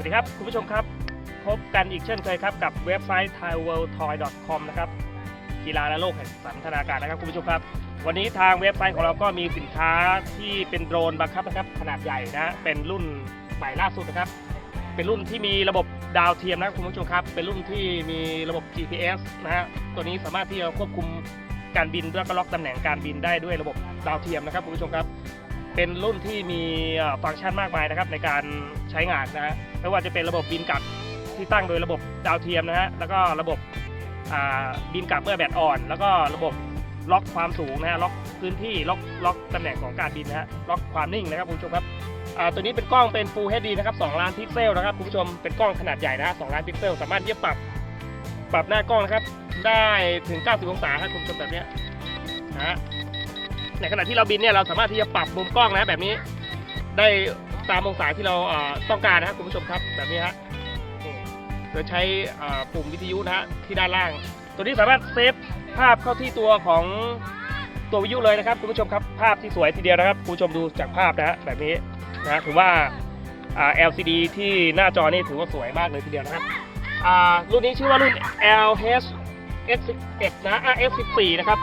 วัสดีครับ คุณผู้ชมครับ พบกันอีกเช่นเคยครับ กับเว็บไซต์ thaiworldtoy.com นะครับกีฬาและโลกแห่งสันทนาการนะครับคุณผู้ชมครับ วันนี้ทางเว็บไซต์ของเราก็มีสินค้าที่เป็นโดรนบังคับนะครับ ขนาดใหญ่นะเป็นรุ่นใหม่ล่าสุดนะครับ เป็นรุ่นที่มีระบบดาวเทียมนะครับคุณผู้ชมครับ เป็นรุ่นที่มีระบบ GPS นะฮะตัวนี้สามารถที่จะควบคุมการบินแล้วก็ล็อกตำแหน่งการบินได้ด้วยระบบดาวเทียมนะครับคุณผู้ชมครับ เป็นรุ่นที่มีฟังก์ชันมากมายนะครับในการ ใช้งานนะฮะไม่ว่าจะเป็นระบบบินกลับที่ตั้งโดยระบบดาวเทียมนะฮะแล้วก็ระบบบินกลับเมื่อแบตอ่อน แล้วก็ระบบล็อกความสูงนะฮะล็อกพื้นที่ล็อกล็อกตำแหน่งของการบินนะฮะล็อกความนิ่งนะครับคุณผู้ชมครับตัวนี้เป็นกล้องเป็น Full HD นะครับ2ล้านพิกเซลนะครับคุณผู้ชมเป็นกล้องขนาดใหญ่นะฮะ2ล้านพิกเซลสามารถที่จะปรับปรับหน้ากล้องนะครับได้ถึง 90 องศาครับคุณผู้ชมแบบเนี้ยนะฮะในขณะที่เราบินเนี่ยเราสามารถที่จะปรับมุมกล้องนะแบบนี้ได้ ตามองศาที่เราต้องการนะครับคุณผู้ชมครับแบบนี้ฮะโดยใช้ปุ่มวิทยุนะฮะที่ด้านล่าง ตัวนี้สามารถเซฟภาพเข้าที่ตัวของตัววิทยุเลยนะครับคุณผู้ชมครับภาพที่สวยทีเดียวนะครับคุณผู้ชมดูจากภาพนะฮะแบบนี้นะถือว่า LCD ที่หน้าจอนี่ถือว่าสวยมากเลยทีเดียวนะครับรุ่นนี้ชื่อว่ารุ่น LH X11 นะอะ X14 นะครับ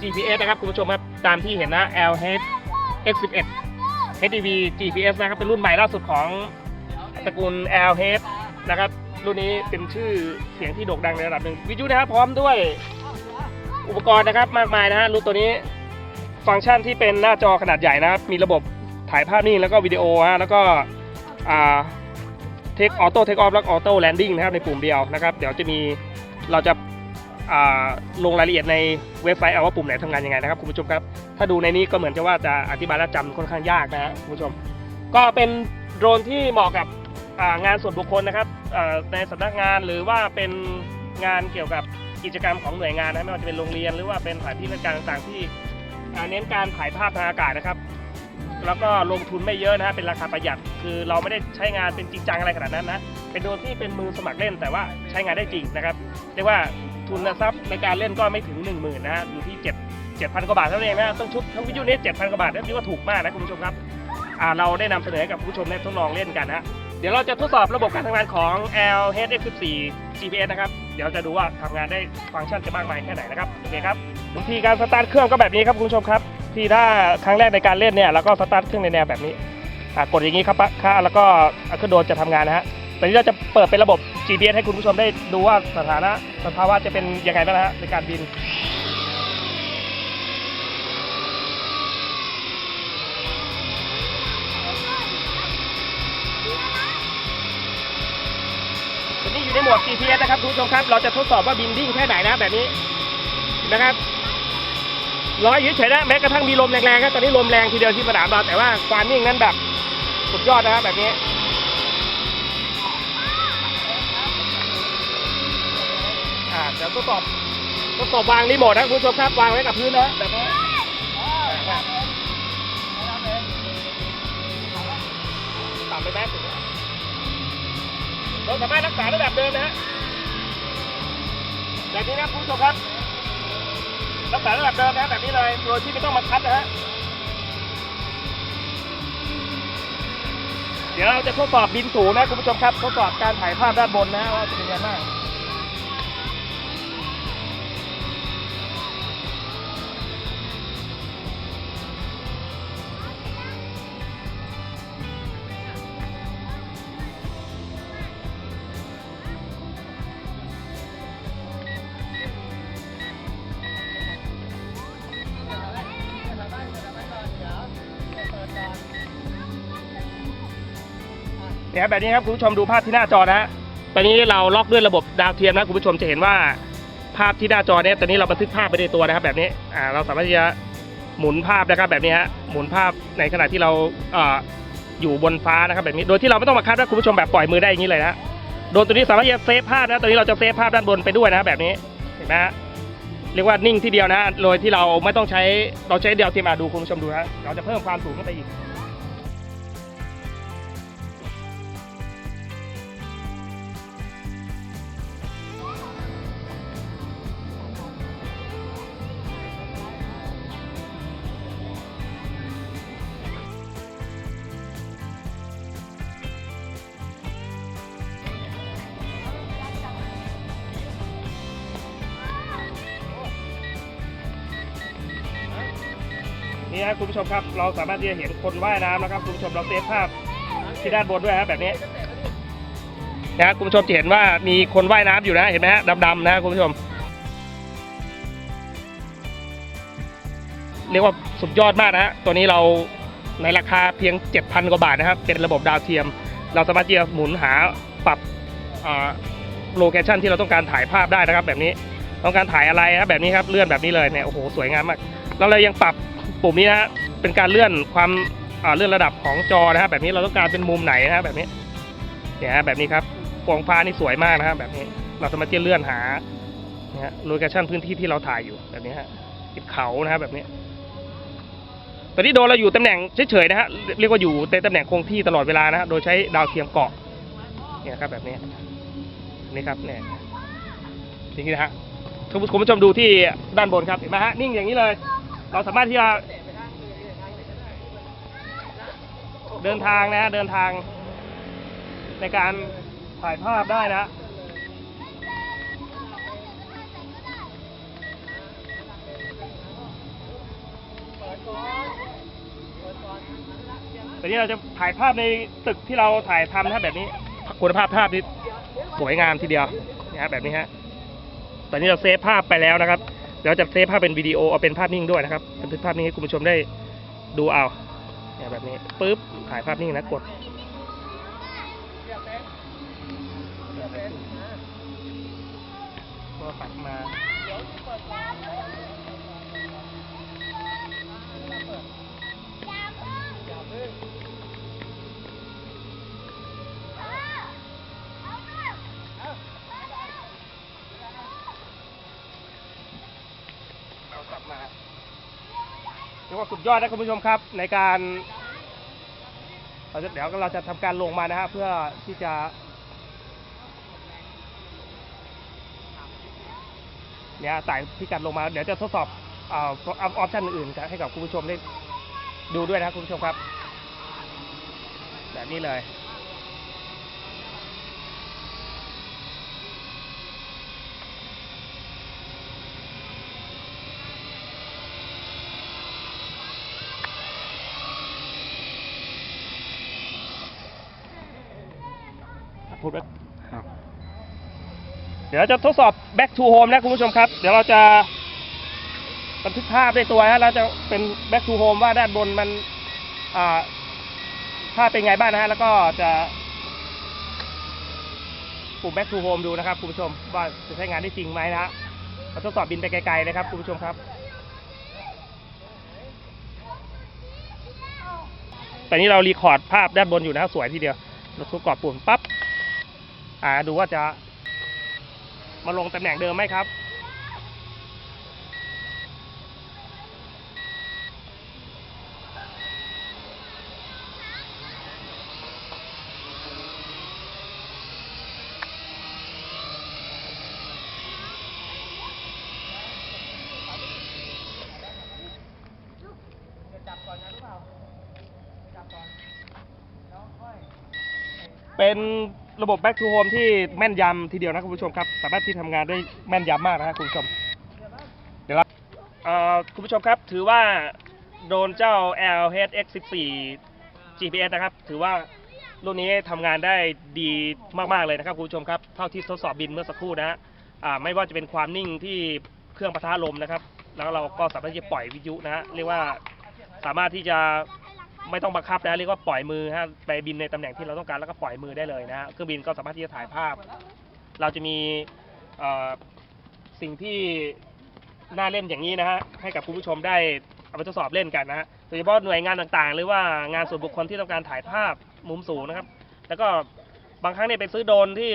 GPS นะครับคุณผู้ชมครับตามที่เห็นนะ LH X11 HDV GPS นะครับเป็นรุ่นใหม่ล่าสุดของตระกูล LH นะครับรุ่นนี้เป็นชื่อเสียงที่โด่งดังในระดับหนึ่งวิทยุนะครับพร้อมด้วยอุปกรณ์นะครับมากมายนะฮะรุ่นตัวนี้ฟังก์ชันที่เป็นหน้าจอขนาดใหญ่นะครับมีระบบถ่ายภาพนิ่งแล้วก็วิดีโอฮะแล้วก็เทคออโต้เทคออฟแล้วออโต้แลนดิ้งนะครับในปุ่มเดียวนะครับ เดี๋ยวจะมีเราจะ ลงรายละเอียดในเว็บไซต์เอาว่าปุ่มไหนทำงานยังไงนะครับคุณผู้ชมครับ ถ้าดูในนี้ก็เหมือนจะว่าจะอธิบายและจำค่อนข้างยากนะฮะคุณผู้ชม ก็เป็นโดรนที่เหมาะกับงานส่วนบุคคลนะครับในสำนักงานหรือว่าเป็นงานเกี่ยวกับกิจกรรมของหน่วยงานนะไม่ว่าจะเป็นโรงเรียน หรือว่าเป็นสถานที่ราชการต่างๆ ที่เน้นการถ่ายภาพทางอากาศนะครับ แล้วก็ลงทุนไม่เยอะนะฮะเป็นราคาประหยัด คือเราไม่ได้ใช้งานเป็นจริงจังอะไรขนาดนั้นนะเป็นโดรนที่เป็นมือสมัครเล่น แต่ว่าใช้งานได้จริงนะครับเรียกว่า ทุนทรัพย์ในการเล่นก็ไม่ถึง 1 0,000 นะฮะอยู่ที่ 7 7,000 กว่าบาทเท่านั้นเองนะต้องชุดทั้งวิทยุนี้7,000 กว่าบาทนี่นถือว่าถูกมากนะคุณผู้ชมครับอ่าเราได้นำเสนอให้กับผู้ชมได้ทดลองเล่นกันนะเดี๋ยวเราจะทดสอบระบบการทำงานของ LHX14 GPS นะครับ เดี๋ยวจะดูว่าทำงานได้ฟังก์ชันจะมากมายแค่ไหนนะครับโอเคครับวิธีการสตาร์ทเครื่องก็แบบนี้ครับคุณผู้ชมครับ ที่ถ้าครั้งแรกในการเล่นเนี่ยเราก็สตาร์ทเครื่องในแนวแบบนี้กดอย่างนี้ครับปะค่ะแล้วก็เครื่องโดรนจะทำงานนะฮะตอนนี้เราจะเปิดเป็นระบบ GPS ให้คุณผู้ชมได้ดูว่าสถานะสภาวะจะเป็นยังไงบ้างนะฮะในการบินตอนนี้อยู่ในโหมด GPS นะครับคุณผู้ชมครับ เราจะทดสอบว่าบินดิ้งแค่ไหนนะแบบนี้นะครับรออยู่เฉยๆนะแม้กระทั่งมีลมแรงๆครับตอนนี้ลมแรงทีเดียวที่สนามเราแต่ว่าความนิ่งนั้นแบบสุดยอดนะครับแบบนี้ ดี๋ยวทดสอบทดสอบวางรีโมทนะคุณผู้ชมครับวางไว้กับพื้นนะแบบนี้ต่ำไปแป๊บถึงเราสามารถรักษาระดับเดิมนะฮะแบบนี้นะคุณผู้ชมครับรักษาระดับเดิมนะแบบนี้เลยโดยที่ไม่ต้องมาคัดนะฮะเดี๋ยวเราจะทดสอบบินสูงนะคุณผู้ชมครับ ทดสอบการถ่ายภาพด้านบนนะว่าจะเป็นยังไงบ้าง เนี่ยแบบนี้ครับคุณผู้ชมดูภาพที่หน้าจอนะฮะตอนนี้เราล็อกด้วยระบบดาวเทียมนะคุณผู้ชมจะเห็นว่าภาพที่หน้าจอเนี่ยตอนนี้เราบันทึกภาพไปในตัวนะครับ แบบนี้อ่าเราสามารถที่จะหมุนภาพนะครับแบบนี้ฮะหมุนภาพในขณะที่เราเอ่ออยู่บนฟ้านะครับแบบนี้โดยที่เราไม่ต้องมาคัดนะคุณผู้ชมแบบปล่อยมือได้อย่างนี้เลยนะโดนตัวนี้สามารถจะเซฟภาพนะตอนนี้เราจะเซฟภาพด้านบนไปด้วยนะแบบนี้เห็นไหมฮะเรียกว่านิ่งที่เดียวนะโดยที่เราไม่ต้องใช้เราใช้เดาวเทียมอะดูคุณผู้ชมดูนะเราจะเพิ่มความสูงขึ้นไปอีก นี้ครับคุณผู้ชมครับเราสามารถที่จะเห็นคนว่ายน้ำนะครับคุณผู้ชมเราเซฟภาพที่ด้านบนด้วยครับแบบนี้นะคุณผู้ชมจะเห็นว่ามีคนว่ายน้ำอยู่นะเห็นไหมฮะดำๆนะคุณผู้ชม เรียกว่าสุดยอดมากนะฮะตัวนี้เราในราคาเพียง 7,000 กว่าบาทนะครับ เป็นระบบดาวเทียม เราสามารถที่จะหมุนหาปรับโลเคชันที่เราต้องการถ่ายภาพได้นะครับ แบบนี้ต้องการถ่ายอะไรครับแบบนี้ครับเลื่อนแบบนี้เลยเนี่ยโอ้โหสวยงามมากแล้วเรายังปรับ ปุ่มนี้นะเป็นการเลื่อนความเลื่อนระดับของจอนะครับแบบนี้เราต้องการเป็นมุมไหนนะครับแบบนี้เนี่ยฮะแบบนี้ครับฟองฟ้านี่สวยมากนะครับแบบนี้เราสามารถที่เลื่อนหาเนี่ยโลเคชั่นพื้นที่ที่เราถ่ายอยู่แบบนี้ฮะติดเขานะครับแบบนี้ตอนนี้โดนเราอยู่ตำแหน่งเฉยๆนะฮะเรียกว่าอยู่ในตำแหน่งคงที่ตลอดเวลานะฮะโดยใช้ดาวเทียมเกาะเนี่ยครับแบบนี้นี่ครับเนี่ยอย่างนี้นะฮะคุณผู้ชมดูที่ด้านบนครับเห็นไหมฮะนิ่งอย่างนี้เลย เราสามารถที่จะเดินทางนะเดินทางในการถ่ายภาพได้นะแต่นี่เราจะถ่ายภาพในตึกที่เราถ่ายทำนะแบบนี้คุณภาพภาพนี่สวยงามทีเดียวนะฮะแบบนี้ฮะตอนนี้เราเซฟภาพไปแล้วนะครับ เดี๋ยวจะเซฟภาพเป็นวิดีโอเอาเป็นภาพนิ่งด้วยนะครับบันทึกภาพนิ่งให้คุณผู้ชมได้ดูเอาเนี่ยแบบนี้ปุ๊บถ่ายภาพนิ่งนะกดก็ปัดมาเอา รียกว่าสุดยอดนะคุณผู้ชมครับ ในการเราจะเดี๋ยวเราจะทำการลงมานะฮะเพื่อที่จะเนี่ยใส่พิกัดลงมา เดี๋ยวจะทดสอบออออปชันอื่นๆให้กับคุณผู้ชมได้ดูด้วยนะครับคุณผู้ชมครับ แบบนี้เลย พูดไว้ เดี๋ยวเราจะทดสอบ back to home นะคุณผู้ชมครับ เดี๋ยวเราจะบันทึกภาพได้ตัวฮะแล้วจะเป็น back to home ว่าด้านบนมันภาพเป็นไงบ้างนะฮะ แล้วก็จะปุ่ม back to home ดูนะครับคุณผู้ชมว่าจะใช้งานได้จริงไหมนะฮะเราทดสอบบินไปไกลๆนะครับคุณผู้ชมครับแต่นี้เรารีคอร์ดภาพด้านบนอยู่นะสวยทีเดียวเราทุกกดปุ่มปั๊บอ่าดูว่าจะ มาลงตำแหน่งเดิมไหมครับ เป็น ระบบ back to home ที่แม่นยำทีเดียวนะคุณผู้ชมครับ สามารถที่ทำงานได้แม่นยำมากนะครับคุณผู้ชม เดี๋ยวเราเอ่อคุณผู้ชมครับ ถือว่าโดนเจ้า LH X14 GPS นะครับ ถือว่ารุ่นนี้ทำงานได้ดีมาก ๆ เลยนะครับคุณผู้ชมครับ เท่าที่ทดสอบบินเมื่อสักครู่นะฮะอ่าไม่ว่าจะเป็นความนิ่งที่เครื่องปะทะลมนะครับ แล้วเราก็สามารถที่จะปล่อยวิทยุนะฮะเรียกว่าสามารถที่จะ ไม่ต้องบังคับนะเรียกว่าปล่อยมือฮะไปบินในตำแหน่งที่เราต้องการแล้วก็ปล่อยมือได้เลยนะฮะเครื่องบินก็สามารถที่จะถ่ายภาพ เราจะมีสิ่งที่น่าเล่นอย่างนี้นะฮะให้กับคุณผู้ชมได้เอาไปทดสอบเล่นกันนะฮะโดยเฉพาะหน่วยงานต่างๆ หรือว่างานส่วนบุคคลที่ต้องการถ่ายภาพมุมสูงนะครับ แล้วก็บางครั้งเนี่ยไปซื้อโดรนที่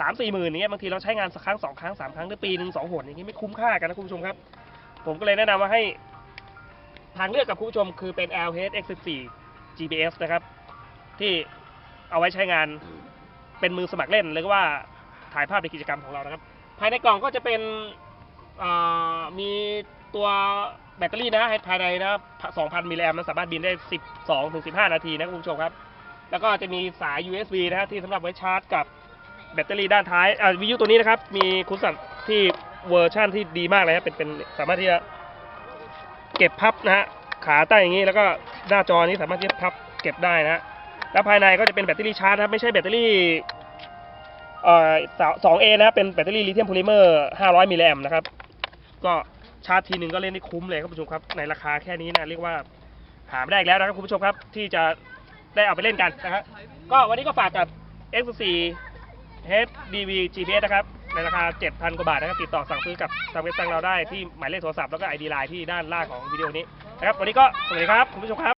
สามสี่หมื่นอย่างเงี้ยบางทีเราใช้งานสักครั้งสองครั้งสามครั้งหรือปีหนึ่งสองหนอย่างงี้ไม่คุ้มค่ากันนะคุณผู้ชมครับ ผมก็เลยแนะนำว่าให้ ทางเลือกกับคุณผู้ชมคือเป็น LH X14 GPS นะครับ ที่เอาไว้ใช้งานเป็นมือสมัครเล่นหรือว่าถ่ายภาพในกิจกรรมของเรานะครับ ภายในกล่องก็จะเป็นมีตัวแบตเตอรี่นะภายในนะ2,000 มิลลิแอมมันสามารถบินได้ 12ถึง15 นาทีนะคุณผู้ชมครับ แล้วก็จะมีสาย USB นะฮะที่สำหรับไว้ชาร์จกับแบตเตอรี่ด้านท้ายวิทยุตัวนี้นะครับ มีคุณสมบัติที่เวอร์ชั่นที่ดีมากเลยครับเป็นเป็นสามารถที่จะ เก็บพับนะฮะขาตั้งอย่างนี้แล้วก็หน้าจอนี้สามารถที่จะพับเก็บได้นะฮะแล้วภายในก็จะเป็นแบตเตอรี่ชาร์จนะครับไม่ใช่แบตเตอรี่เอ่อสองเอนะครับเป็นแบตเตอรี่ลิเธียมโพลิเมอร์500มิลลิแอมนะครับ ก็ชาร์จทีหนึ่งก็เล่นได้คุ้มเลยครับคุณผู้ชมครับ ในราคาแค่นี้นะเรียกว่าหาไม่ได้อีกแล้วนะครับคุณผู้ชมครับที่จะได้เอาไปเล่นกันนะฮะก็วันนี้ก็ฝากกับ X4 HDV GPS นะครับ ในราคา 7,000 กว่าบาทนะครับติดต่อสั่งซื้อกับทางเว็บไซต์เราได้ที่หมายเลขโทรศัพท์แล้วก็ไอดีไลน์ที่ด้านล่างของวิดีโอนี้นะครับวันนี้ก็สวัสดีครับคุณผู้ชมครับ